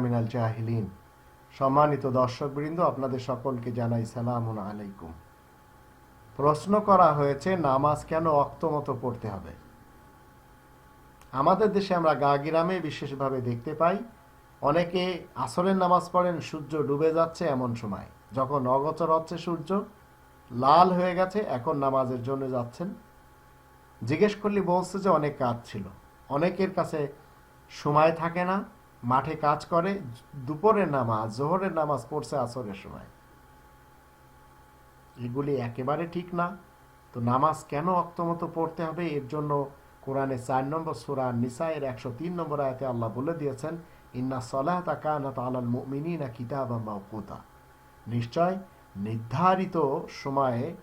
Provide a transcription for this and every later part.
মিনাল জাহিলিন। সম্মানিত দর্শকবৃন্দ, আপনাদের সকলকে জানাই সালাম আলাইকুম। প্রশ্ন করা হয়েছে, নামাজ কেন অক্তমতো পড়তে হবে? আমাদের দেশে আমরা গা গ্রামে বিশেষভাবে দেখতে পাই, অনেকে আসরের নামাজ পড়েন, সূর্য ডুবে যাচ্ছে এমন সময়। যখন অগচর হচ্ছে সূর্য, লাল হয়ে গেছে, এখন নামাজের জন্য যাচ্ছেন। জিজ্ঞেস করলে বলছে যে অনেক কাজ ছিল। অনেকের কাছে সময় থাকে না, মাঠে কাজ করে দুপুরের নামাজ, জোহরের নামাজ পড়ছে আসরের সময়। এগুলি একেবারে ঠিক না। তো নামাজ কেন অক্তমতো পড়তে হবে? এর জন্য কোরআনে চার নম্বর সুরা নিসাইয়ের একশো তিন নম্বর আয়তে আল্লাহ বলে দিয়েছেন, ইন্না সলাহ তাকানাত আলাল মুমিনিনা কিতাবা মাওকুতা। নিশ্চয় নির্ধারিত সময়ে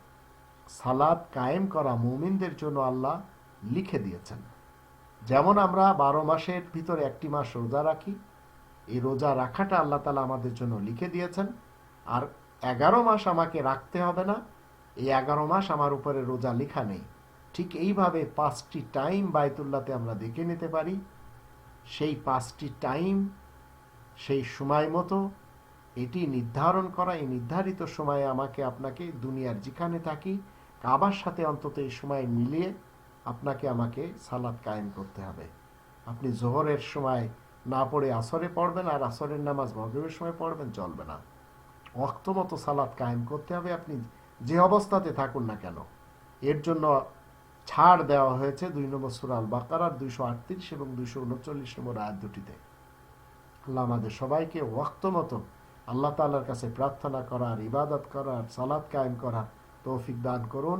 সালাদ কায়েম করা মুমিনদের জন্য আল্লাহ লিখে দিয়েছেন। যেমন আমরা বারো মাসের ভিতরে একটি মাস রোজা রাখি, এই রোজা রাখাটা আল্লাহ তালা আমাদের জন্য লিখে দিয়েছেন। আর এগারো মাস আমাকে রাখতে হবে না, এই এগারো মাস আমার উপরে রোজা লেখা নেই। ঠিক এইভাবে পাঁচটি টাইম বায়তুল্লাতে আমরা দেখে নিতে পারি। সেই পাঁচটি টাইম, সেই সময় মতো এটি নির্ধারণ করা, এই নির্ধারিত সময়ে আমাকে আপনাকে দুনিয়ার যেখানে থাকি, কাবার সাথে অন্তত এই সময় মিলিয়ে আপনাকে আমাকে সালাদ কায়েম করতে হবে। আপনি জোহরের সময় না পড়ে আসরে পড়বেন আর আসরের নামাজ মগরবের সময় পড়বেন, চলবে না। অক্ত মতো সালাদ কায়েম করতে হবে, আপনি যে অবস্থাতে থাকুন না কেন। এর জন্য ছাড় দেওয়া হয়েছে দুই নম্বর সুরাল বাকারার দুইশো আটত্রিশ এবং দুইশো উনচল্লিশ নম্বর আয়াত দুটিতে। আল্লাহ আমাদের সবাইকে ওয়াক্ত মতো আল্লাহ তালার কাছে প্রার্থনা করার ইবাদত করার সালাদ কায়েম করার তৌফিক দান করুন।